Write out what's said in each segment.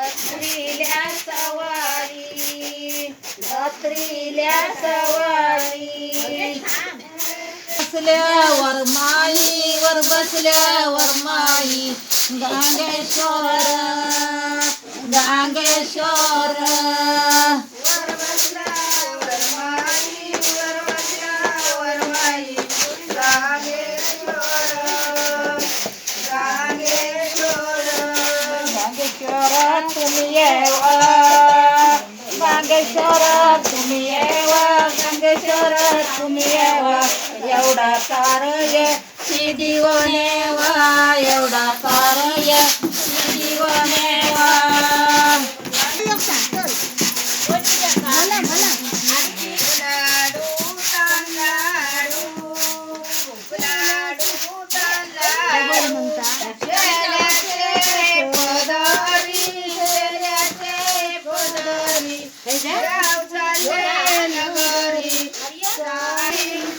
अत्रिल्या सवारी अत्रिल्या सवारी बसल्यावर वर बसल्यावर माई गांगेश्वर गांगेश्वर. गांगेश्वर तुम्ही येवा गांगेश्वर तुम्ही येवा જીવનેવ એવડા તારય જીવનેવ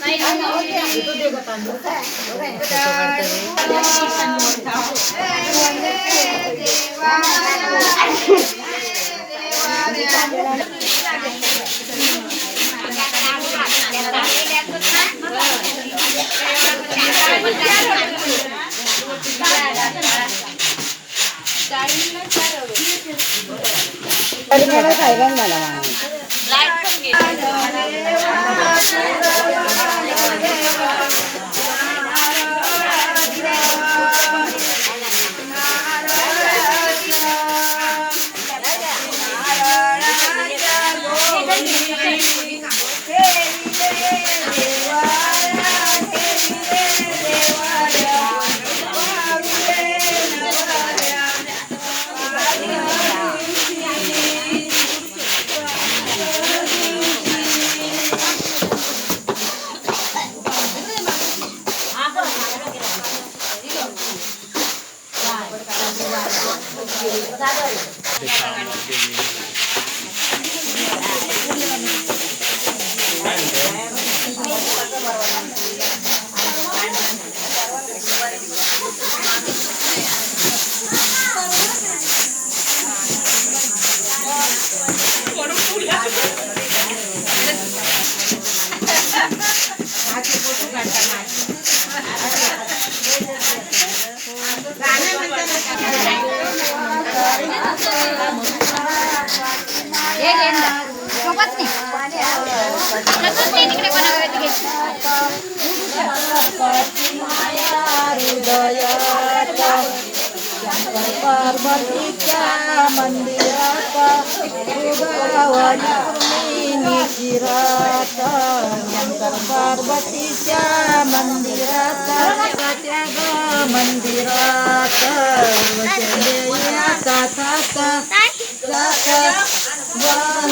I don't know. मला Bye. 谢谢谢 Parvatiya mandirata Ubhavani nikirata Yankar Parvatiya mandirata Satyaga mandirata Vajandeya tatata Sata Vana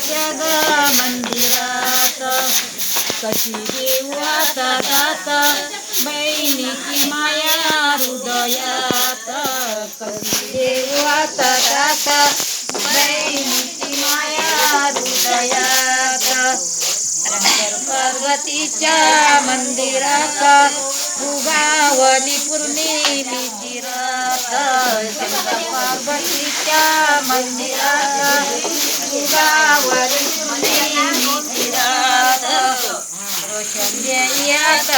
Gita ग मंदिरात कशी देऊ जात दाता बहिणीची माया हृदयात कशी देऊ जात बहिणीची माया हृदयात पार्वतीच्या मंदिरात उगावली पूर्णिमीची रात पार्वतीच्या मंदिरात उगावली पूर्णिमीची रात रोशंद्यात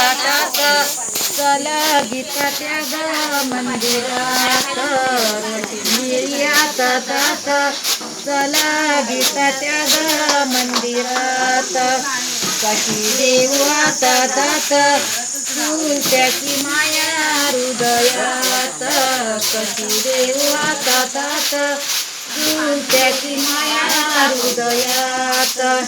चल गीता त्या ग मंदिरात रोशंद्यात चल गीता त्या ग मंदिरात कशी देऊ आता दात माया हृदयात कशी देऊ आता Dunte ki maya rudaya tar